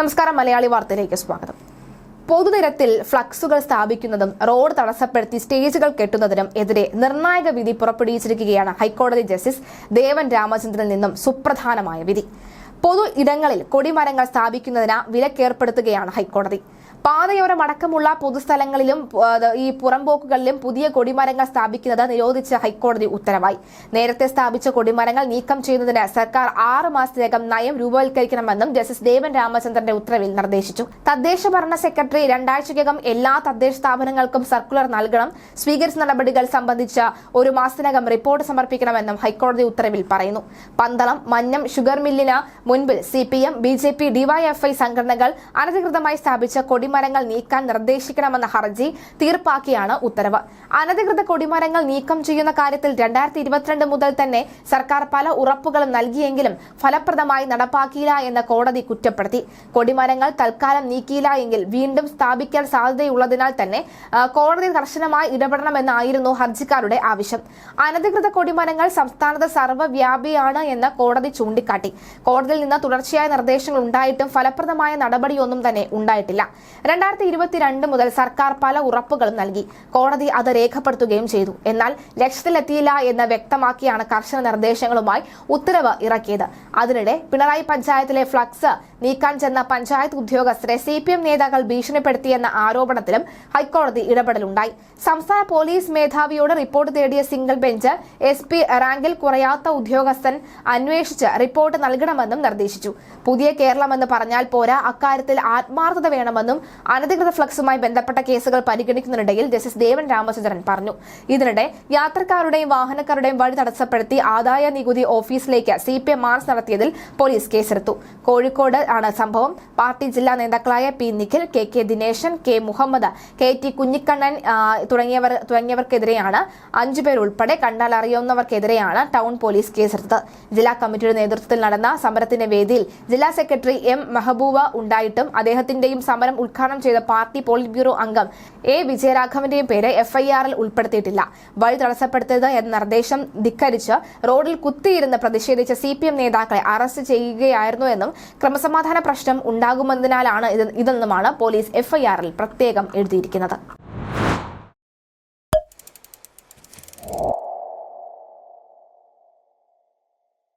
നമസ്കാരം മലയാളി വാർത്തയിലേക്ക് സ്വാഗതം. പൊതുനിരത്തിൽ ഫ്ലക്സുകൾ സ്ഥാപിക്കുന്നതും റോഡ് തടസ്സപ്പെടുത്തി സ്റ്റേജുകൾ കെട്ടുന്നതിനും എതിരെ നിർണായക വിധി പുറപ്പെടുവിച്ചിരിക്കുകയാണ് ഹൈക്കോടതി ജസ്റ്റിസ് ദേവൻ രാമചന്ദ്രനിൽ നിന്നും സുപ്രധാനമായ വിധി. പൊതു ഇടങ്ങളിൽ കൊടിമരങ്ങൾ സ്ഥാപിക്കുന്നതിന് വിലക്കേർപ്പെടുത്തുകയാണ് ഹൈക്കോടതി. പാതയോരമടക്കമുള്ള പൊതുസ്ഥലങ്ങളിലും ഈ പുറംപോക്കുകളിലും പുതിയ കൊടിമരങ്ങൾ സ്ഥാപിക്കുന്നത് നിരോധിച്ച് ഹൈക്കോടതി ഉത്തരവായി. നേരത്തെ സ്ഥാപിച്ച കൊടിമരങ്ങൾ നീക്കം ചെയ്യുന്നതിന് സർക്കാർ ആറ് മാസത്തിനകം നയം രൂപവൽക്കരിക്കണമെന്നും ജസ്റ്റിസ് ദേവൻ രാമചന്ദ്രന്റെ ഉത്തരവിൽ നിർദ്ദേശിച്ചു. തദ്ദേശ ഭരണ സെക്രട്ടറി രണ്ടാഴ്ചയ്ക്കകം എല്ലാ തദ്ദേശ സ്ഥാപനങ്ങൾക്കും സർക്കുലർ നൽകണം. സ്വീകരിച്ച നടപടികൾ സംബന്ധിച്ച് ഒരു മാസത്തിനകം റിപ്പോർട്ട് സമർപ്പിക്കണമെന്നും ഹൈക്കോടതി ഉത്തരവിൽ പറയുന്നു. പന്തളം മന്നം ഷുഗർ മില്ലിന് മുൻപിൽ C P M B J P DYFI സംഘടനകൾ അനധികൃതമായി സ്ഥാപിച്ച കൊടിമരങ്ങൾ നീക്കാൻ നിർദ്ദേശിക്കണമെന്ന ഹർജി തീർപ്പാക്കിയാണ് ഉത്തരവ്. അനധികൃത കൊടിമരങ്ങൾ നീക്കം ചെയ്യുന്ന കാര്യത്തിൽ രണ്ടായിരത്തി ഇരുപത്തിരണ്ട് മുതൽ തന്നെ സർക്കാർ പല ഉറപ്പുകളും നൽകിയെങ്കിലും ഫലപ്രദമായി നടപ്പാക്കിയില്ല എന്ന് കോടതി കുറ്റപ്പെടുത്തി. കൊടിമരങ്ങൾ തൽക്കാലം നീക്കിയില്ല എങ്കിൽ വീണ്ടും സ്ഥാപിക്കാൻ സാധ്യതയുള്ളതിനാൽ തന്നെ കോടതി കർശനമായി ഇടപെടണമെന്നായിരുന്നു ഹർജിക്കാരുടെ ആവശ്യം. അനധികൃത കൊടിമരങ്ങൾ സംസ്ഥാനത്ത് സർവവ്യാപിയാണ് എന്ന് കോടതി ചൂണ്ടിക്കാട്ടി. നിന്ന് തുടർച്ചയായ നിർദ്ദേശങ്ങൾ ഉണ്ടായിട്ടും ഫലപ്രദമായ നടപടിയൊന്നും തന്നെ ഉണ്ടായിട്ടില്ല. രണ്ടായിരത്തി ഇരുപത്തിരണ്ട് മുതൽ സർക്കാർ പല ഉറപ്പുകളും നൽകി. കോടതി അത് രേഖപ്പെടുത്തുകയും ചെയ്തു. എന്നാൽ ലക്ഷ്യത്തിലെത്തിയില്ല എന്ന് വ്യക്തമാക്കിയാണ് കർശന നിർദ്ദേശങ്ങളുമായി ഉത്തരവ് ഇറക്കിയത്. അതിനിടെ പിണറായി പഞ്ചായത്തിലെ ഫ്ലക്സ് നീക്കാൻ ചെന്ന പഞ്ചായത്ത് ഉദ്യോഗസ്ഥരെ സി പി എം നേതാക്കൾ ഭീഷണിപ്പെടുത്തിയെന്ന ആരോപണത്തിലും ഹൈക്കോടതി ഇടപെടലുണ്ടായി. സംസ്ഥാന പോലീസ് മേധാവിയോട് റിപ്പോർട്ട് തേടിയ സിംഗിൾ ബെഞ്ച് എസ് പി റാങ്കിൽ കുറയാത്ത ഉദ്യോഗസ്ഥൻ അന്വേഷിച്ച് റിപ്പോർട്ട് നൽകണമെന്നും നിർദ്ദേശിച്ചു. പുതിയ കേരളമെന്ന് പറഞ്ഞാൽ പോരാ അക്കാര്യത്തിൽ ആത്മാർത്ഥത വേണമെന്നും അനധികൃത ഫ്ലക്സുമായി ബന്ധപ്പെട്ട കേസുകൾ പരിഗണിക്കുന്നതിനിടയിൽ ജസ്റ്റിസ് ദേവൻ രാമചന്ദ്രൻ പറഞ്ഞു. ഇതിനിടെ യാത്രക്കാരുടെയും വാഹനക്കാരുടെയും വഴി തടസ്സപ്പെടുത്തി ആദായ നികുതി ഓഫീസിലേക്ക് സി പി എം മാർച്ച് നടത്തിയതിൽ പോലീസ് കേസെടുത്തു. കോഴിക്കോട് ആണ് സംഭവം. പാർട്ടി ജില്ലാ നേതാക്കളായ P Nikhil K K Dinesan K Muhammad K T Kunhikannan തുടങ്ങിയവർ തുടങ്ങിയവർക്കെതിരെയാണ് അഞ്ചുപേർ ഉൾപ്പെടെ കണ്ടാൽ അറിയാവുന്നവർക്കെതിരെയാണ് ടൗൺ പോലീസ് കേസെടുത്തത്. ജില്ലാ കമ്മിറ്റിയുടെ നേതൃത്വത്തിൽ നടന്ന സമരത്തിന്റെ വേദിയിൽ ജില്ലാ സെക്രട്ടറി എം മെഹബൂബ ഉണ്ടായിട്ടും അദ്ദേഹത്തിന്റെയും സമരം ഉദ്ഘാടനം ചെയ്ത പാർട്ടി പോളിറ്റ് ബ്യൂറോ അംഗം എ വിജയരാഘവന്റെയും പേര് എഫ്ഐആറിൽ ഉൾപ്പെടുത്തിയിട്ടില്ല. വഴി തടസ്സപ്പെടുത്തരുത് എന്ന നിർദ്ദേശം ധിക്കരിച്ച് റോഡിൽ കുത്തിയിരുന്ന് പ്രതിഷേധിച്ച സി നേതാക്കളെ അറസ്റ്റ് ചെയ്യുകയായിരുന്നു എന്നും ക്രമസമാധാന പ്രശ്നം ഉണ്ടാകുമെന്നതിനാലാണ് ഇത് ഇതെന്നുമാണ് പോലീസ് എഫ്ഐആറിൽ പ്രത്യേകം എഴുതിയിരിക്കുന്നത്.